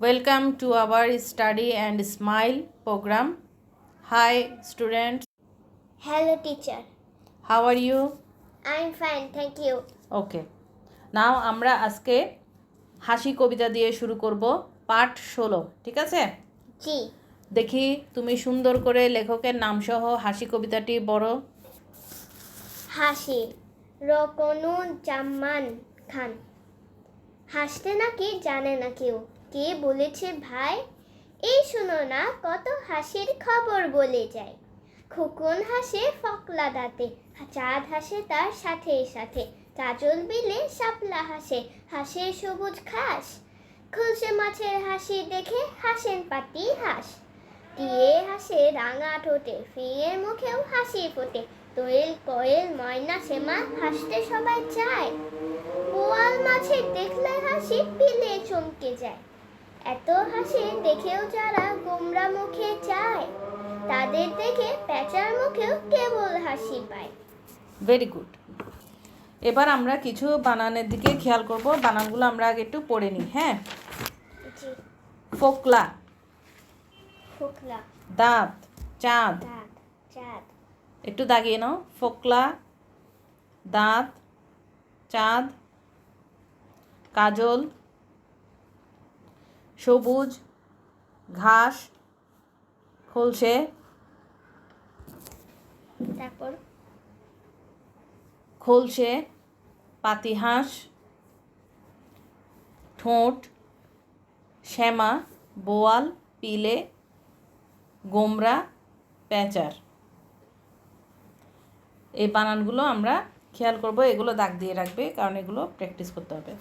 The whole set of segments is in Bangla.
Welcome to our study and smile program. Hi, students. Hello, teacher. How are you? I'm fine, thank you. Okay now আমরা আজকে হাসি কবিতা দিয়ে শুরু করব পাঠ ষোলো ঠিক আছে জি দেখি তুমি সুন্দর করে লেখকের নাম সহ হাসি কবিতাটি বড় হাসি রকনুজ্জামান খান হাসতে নাকি জানে না কেউ কে বলেছে ভাই? এই শোনো না, কত হাসির খবর বলে যায়। খোকন হাসে ফকলা দাঁতে চাঁদ হাসে তার সাথে সাথে। কাজল বিলে শাপলা হাসে হাসে সবুজ ঘাস। খুলসে মাছের হাসি দেখে হাসেন পাতি হাস। দিয়ে হাসে রাঙা ঠোঁটে, ফিঙের মুখেও হাসি ফোটে। দোয়েল কয়েল ময়না সেমা হাসতে সবাই চায়। পোয়াল মাছের দেখলে হাসি পিলে চমকে যায়। এত হাসি দেখেও যারা গোমরা মুখে চায় তাদের দেখে প্যাঁচার মুখেও কেবল হাসি পায়। ভেরি গুড এবার আমরা কিছু বানানের দিকে খেয়াল করব। বানানগুলো আমরা আগে একটু পড়ে নিই হ্যাঁ? জি। ফোকলা। দাঁত। চাঁদ। দাঁত। চাঁদ। একটু দাগিয়ে নাও। ফোকলা। দাঁত। চাঁদ। কাজল। সবুজ ঘাস খোলসে। তারপর? খোলসে পাতিহাঁস ঠোঁট শ্যামা বোয়াল পিলে গোমরা প্যাঁচার। এই বানানগুলো আমরা খেয়াল করব এগুলো দাগ দিয়ে রাখবে কারণ এগুলো প্র্যাকটিস করতে হবে।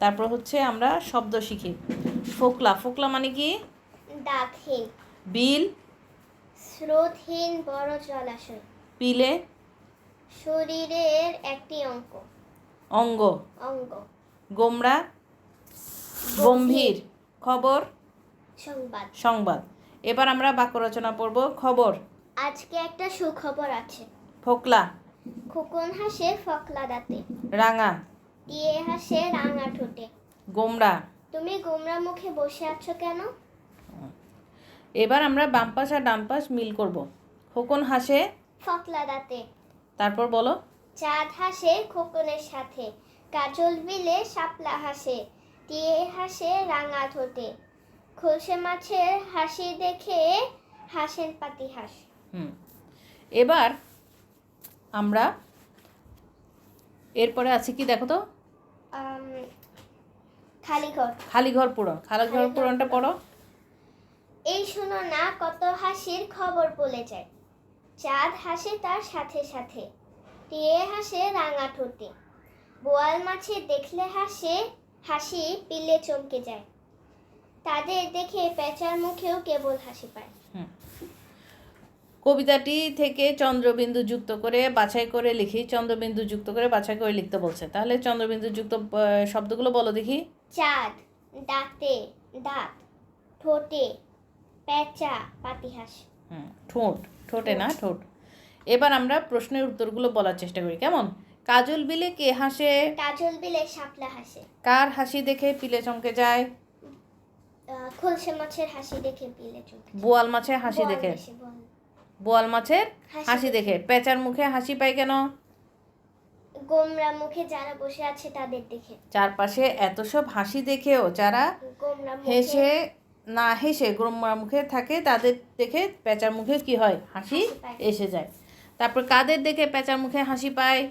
তারপর হচ্ছে আমরা শব্দ শিখি। ফোকলা ফোকলা মানে কি? দাগহীন বিল। স্রোতহীন বড় জলাশয়। পিলে। শরীরের একটি অঙ্ক অঙ্গ। অঙ্গ। গোমরা গম্ভীর। খবর? সংবাদ। সংবাদ। এবার আমরা বাক্য রচনা পড়ব। খবর? আজকে একটা সুখবর আছে। ফোকলা। খোকন হাসে ফকলা দাঁতে রাঙা। দিয়ে হাসে রাঙা ঠোঁটে। গোমরা তুমি গোমরা মুখে বসে আছো কেন? এবার আমরা বাম পাশ আর ডান পাশ মিল করব। খোকন হাসে। ফকলা দাঁতে। তারপর বলো। চাঁদ হাসে খোকনের সাথে। কাজল বিলে শাপলা হাসে। দিয়ে হাসে রাঙা ঠোঁটে। খোলসে মাছের হাসি দেখে হাসেন পাতি হাস হুম। এবার আমরা এরপরে আছে কি দেখো তো? আম, খালি ঘর খালি ঘর পূরণ খালি ঘর পূরণটা পড়ো। এই শোনো না কত হাসির খবর বলে যায়। চাঁদ হাসে তার সাথে সাথে টিয়ে হাসে রাঙা ঠোঁটে বোয়াল মাছে দেখলে হাসে হাসি পিলে চমকে যায়। তাদের দেখে পেঁচার মুখেও কেবল হাসি পায়। হুম। কবিতাটি থেকে চন্দ্রবিন্দু যুক্ত করে বাছাই করে লিখি। চন্দ্রবিন্দু যুক্ত করে বাছাই করে লিখতে বলছে। তাহলে চন্দ্রবিন্দু যুক্ত শব্দগুলো বলো দেখি। চাঁদ দাঁতে দাঁত ঠোঁটে পেঁচা পাতিহাস। হুম ঠোঁট ঠোঁটে না ঠোঁট। এবার আমরা প্রশ্নের উত্তরগুলো বলার চেষ্টা করি কেমন? কাজল বিলে কে হাসে? কাজল বিলে শাপলা হাসে। কার হাসি দেখে পিলে চমকে যায়? খোলসে মাছের হাসি দেখে পিলে চমকে বোয়াল মাছের হাসি দেখে। বোয়াল। মাছের হাসি হাসি দেখে। পেঁচার মুখে হাসি পায় কেন? গোমরা মুখে যারা বসে আছে তাদের দেখে। চারপাশে এত সব হাসি দেখেও যারা গোমরা হেসে না হেসে গ্রম্মার মুখে থাকে তাদের দেখে পেঁচার মুখে কি হয়? হাসি এসে যায়। তারপর কাদের দেখে পেঁচার মুখে হাসি পায়?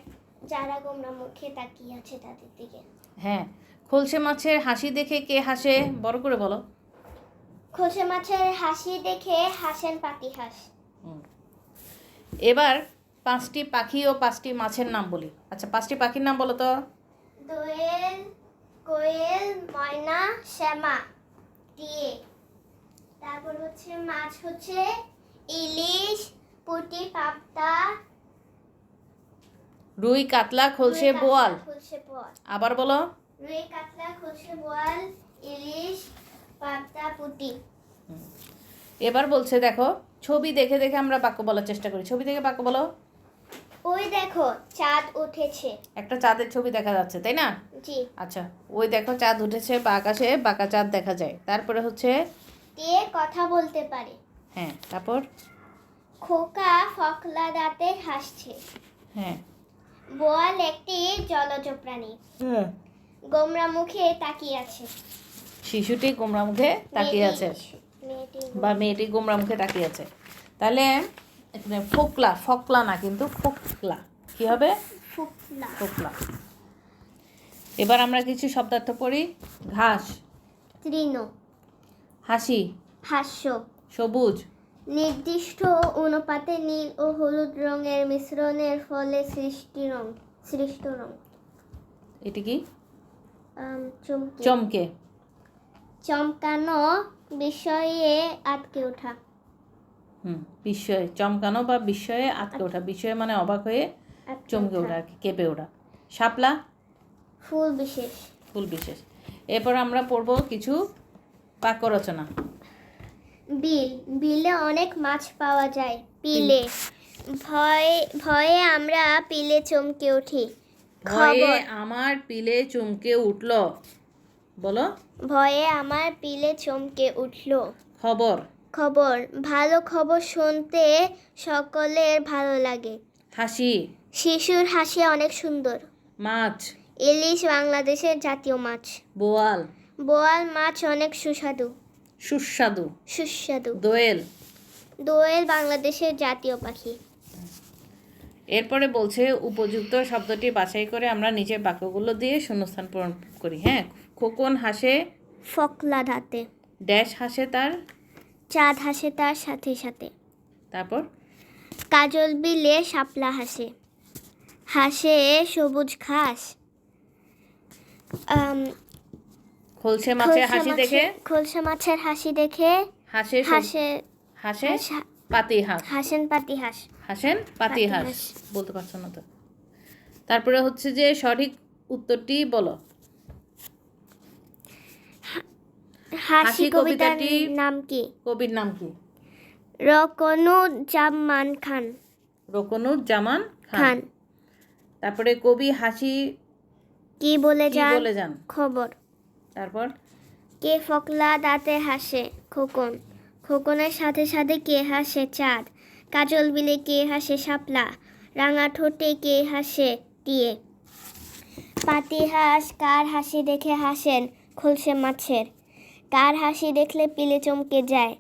যারা গোমরা মুখে তাকিয়ে আছে তাদের দিকে হ্যাঁ খোলসে মাছের হাসি দেখে কে হাসে? বড় করে বলো। খোসে মাছের হাসি দেখে হাসেন পাতি হাস। হুম। এবার পাঁচটি পাখি ও পাঁচটি মাছের নাম বলি। আচ্ছা পাঁচটি পাখির নাম বলো তো। দোয়েল কোয়েল ময়না শ্যামা দিয়ে তারপর হচ্ছে মাছ হচ্ছে ইলিশ পুঁটি পাবদা। রুই কাতলা খোলসে বোয়াল। আবার বলো। রুই কাতলা খোলসে বোয়াল ইলিশ পাবদা পুঁটি। এবার বলছে দেখো ছবি দেখে দেখে আমরা বাক্য বলার চেষ্টা করি। ছবি দেখে বাক্য বলো। ওই দেখো চাঁদ উঠেছে। একটা চাঁদের ছবি দেখা যাচ্ছে তাই না? জি। আচ্ছা ওই দেখো চাঁদ উঠেছে বা আকাশে বাঁকা চাঁদ দেখা যায়। তারপরে হচ্ছে? দিয়ে কথা বলতে পারে? হ্যাঁ তারপর? খোকা ফকলা দাঁতে হাসছে। হ্যাঁ। বোয়াল একটি জলজ প্রাণী। হ্যাঁ। গোমরা মুখে তাকিয়ে আছে। শিশুটি গোমরা মুখে তাকিয়ে মেয়েটি- আছে। মেয়েটি বা মেয়েটি গোমরা মুখে তাকিয়ে আছে। তাহলে এখানে ফোকলা ফকলা না কিন্তু ফোকলা। কি হবে? ফুকলা। ফোকলা। এবার আমরা কিছু শব্দার্থ পড়ি। ঘাস। তৃণ। হাসি। হাস্য। সবুজ। নির্দিষ্ট অনুপাতে নীল ও হলুদ রঙের মিশ্রণের ফলে সৃষ্টি রং সৃষ্ট রং। এটি কি? চমকে। চমকে। চমকানো বিষয়ে আটকে ওঠা। হুম বিস্ময়ে চমকানো বা বিস্ময়ে আটকে ওঠা। বিস্ময়ে মানে অবাক হয়ে চমকে ওঠা। ওঠা আর কি কেঁপে ওঠা। শাপলা? ফুল বিশেষ। ফুল বিশেষ। এরপর আমরা পড়ব কিছু বাক্য রচনা। বিল বিলে অনেক মাছ পাওয়া যায় পিলে। ভয় ভয়ে আমরা পিলে চমকে উঠি। ভয়ে আমার পিলে চমকে উঠল। বলো। ভয়ে আমার পিলে চমকে উঠল। খবর। খবর ভালো খবর শুনতে সকলের ভালো লাগে। হাসি। শিশুর হাসি অনেক সুন্দর। মাছ। ইলিশ বাংলাদেশের জাতীয় মাছ। বোয়াল। বোয়াল মাছ অনেক সুস্বাদু। সুস্বাদু। সুস্বাদু। দোয়েল। দোয়েল বাংলাদেশের জাতীয় পাখি। এরপরে বলছে উপযুক্ত শব্দটি বাছাই করে আমরা নিচের বাক্যগুলো দিয়ে শূন্যস্থান পূরণ করি। হ্যাঁ খোকন হাসে। ফকলা ধাতে ড্যাশ হাসে তার। চাঁদ হাসে তার সাথে সাথে। তারপর? কাজল বিলে শাপলা হাসে। হাসে সবুজ ঘাস। খোলসে মাছের হাসি দেখে? খোলসা মাছের হাসি দেখে। হাসে হাসে হাসে পাতি হাঁস হাসেন পাতি হাস হাসেন পাতি হাঁস। বলতে পারছ না তো। তারপরে হচ্ছে যে সঠিক উত্তরটি বলো। হাসি কবিতাটি- নাম কি? কবির নাম কি? রকনুজ্জামান খান। রকনুজ্জামান খান। খান। তারপরে কবি হাসি কি বলে যান? বলে যান? খবর। তারপর? কে ফকলা দাঁতে হাসে? খোকন। খোকনের সাথে সাথে কে হাসে চাঁদ? কাজল বিলে কে হাসে শাপলা? রাঙা ঠোঁটে কে হাসে টিয়ে? পাতি হাঁস কার হাসি দেখে হাসেন? খোলসে মাছের। কার হাসি দেখলে পিলে চমকে যায়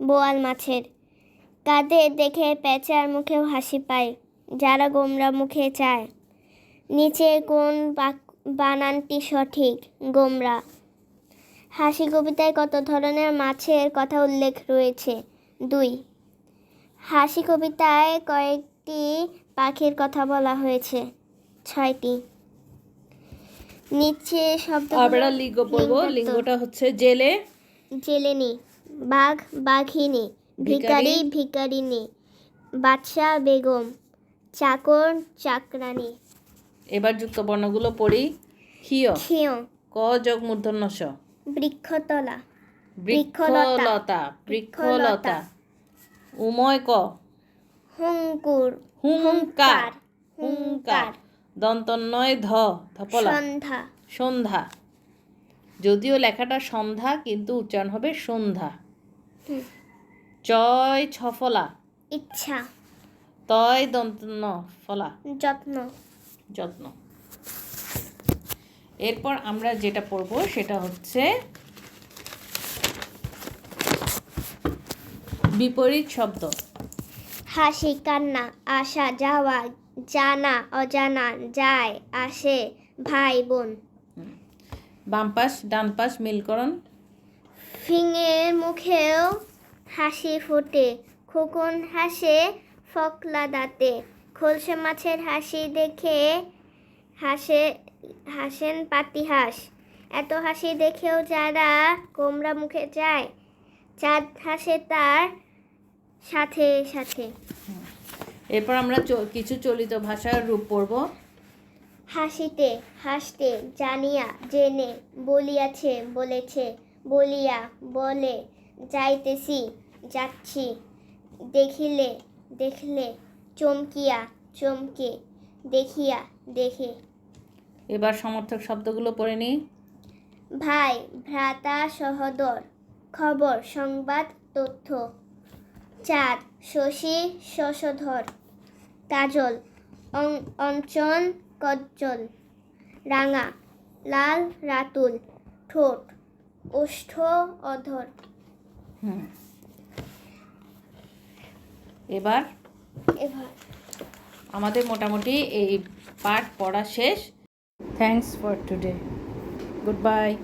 বোয়াল মাছের। কাদের দেখে প্যাঁচার মুখেও হাসি পায়, যারা গোমরা মুখে চায়। নিচে কোন বানানটি সঠিক? গোমরা। হাসি কবিতায় কত ধরনের মাছের কথা উল্লেখ রয়েছে? দুই। হাসি কবিতায় কয়েকটি পাখির কথা বলা হয়েছে। ছয়টি। নিচে শব্দ আমরা লিঙ্গ পড়ব লিঙ্গটা হচ্ছে জেলে। জেলেনি। বাঘ বাঘিনী। ভিকারি ভিকারিনী বাদশা বেগম। চাকর চাকরানী এবার যুক্ত বর্ণগুলো পড়ি। ক্ষীয়। ক্ষিয়। ক যোগ মূর্ধন্য স বৃক্ষতলা। বৃক্ষলতা। বৃক্ষলতা। উময় ক। হুঙ্কুর। হুঙ্কার। হুঙ্কার। দন্তন্নয় ধ ধপলা। সন্ধ্যা। সন্ধ্যা। যদিও লেখাটা সন্ধ্যা কিন্তু উচ্চারণ হবে সন্ধ্যা। চয় ছফলা ইচ্ছা। তয় দন্তন্য ফলা। যত্ন। যত্ন। এরপর আমরা যেটা পড়ব সেটা হচ্ছে বিপরীত শব্দ। হাসি কান্না আসা যাওয়া জানা অজানা যায় আসে ভাই বোন। বাম পাশ ডান পাশ মিলকরণ ফিঙের মুখেও হাসি ফোটে খোকন হাসে ফকলা দাঁতে। খোলসে মাছের হাসি দেখে হাসে হাসেন পাতি হাঁস এত হাসি দেখেও যারা কোমরা মুখে যায় চাঁদ হাসে তার সাথে সাথে। এরপর আমরা কিছু চলিত ভাষার রূপ পড়ব। হাসিতে হাসতে জানিয়া জেনে বলিয়াছে বলেছে বলিয়া বলে যাইতেছি যাচ্ছি দেখিলে দেখলে চমকিয়া চমকে দেখিয়া দেখে। এবার সমর্থক শব্দগুলো পড়ে নিই। ভাই ভ্রাতা সহদর খবর সংবাদ তথ্য। চাঁদ শশী শশধর। কাজল অং- অঞ্চন কজ্জল রাঙা লাল রাতুল ঠোঁট ওষ্ঠ অধর। হুম। এবার এবার। আমাদের মোটামুটি এই পাঠ পড়া শেষ। Thanks for today goodbye